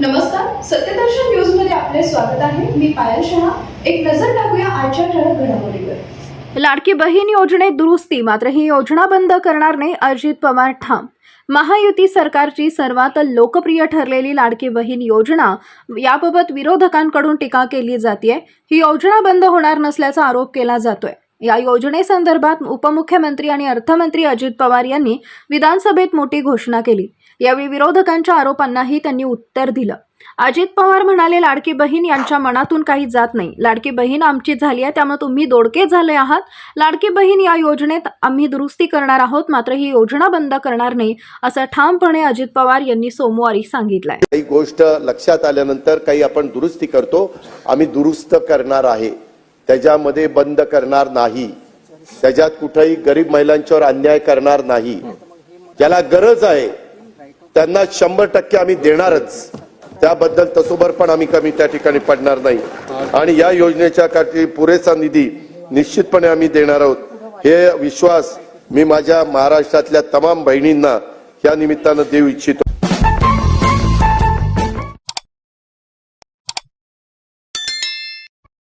नमस्कार सत्यदर्शन न्यूजमध्ये आपले स्वागत आहे. मी पायल शहा. एक नजर टाकूया आजच्या ठळक घडामोडीवर. लाडकी बहीण योजनेत दुरुस्ती मात्र ही योजना बंद करणार नाही अजित पवार ठाम. महायुती सरकारची सर्वात लोकप्रिय ठरलेली लाडकी बहीण योजना याबाबत विरोधकांकडून टीका केली जाते ही योजना बंद होणार नसल्याचा आरोप केला जातोय. या योजनेसंदर्भात उपमुख्यमंत्री आणि अर्थमंत्री अजित पवार यांनी विधानसभेत मोठी घोषणा केली. यावेळी विरोधकांच्या आरोपांनाही त्यांनी उत्तर दिलं. अजित पवार म्हणाले लाडकी बहीण यांच्या मनातून काही जात नाही. लाडकी बहीण आमची झाली आहे त्यामुळे तुम्ही दोडके झाले आहात. लाडकी बहीण या योजनेत आम्ही दुरुस्ती करणार आहोत मात्र ही योजना बंद करणार नाही असं ठामपणे अजित पवार यांनी सोमवारी सांगितलंय. काही गोष्ट लक्षात आल्यानंतर काही आपण दुरुस्ती करतो. आम्ही दुरुस्त करणार आहे. त्याच्यामध्ये बंद करणार नाही. त्याच्यात कुठेही गरीब महिलांच्यावर अन्याय करणार नाही. ज्याला गरज आहे त्यांना शंभर टक्के आम्ही देणारच. त्याबद्दल तसोबर पण आम्ही कमी त्या ठिकाणी पडणार नाही. आणि या योजनेच्या पुरेसा निधी निश्चितपणे आम्ही देणार आहोत. हे विश्वास मी माझ्या महाराष्ट्रातल्या तमाम बहिणींना या निमित्तानं देऊ इच्छितो.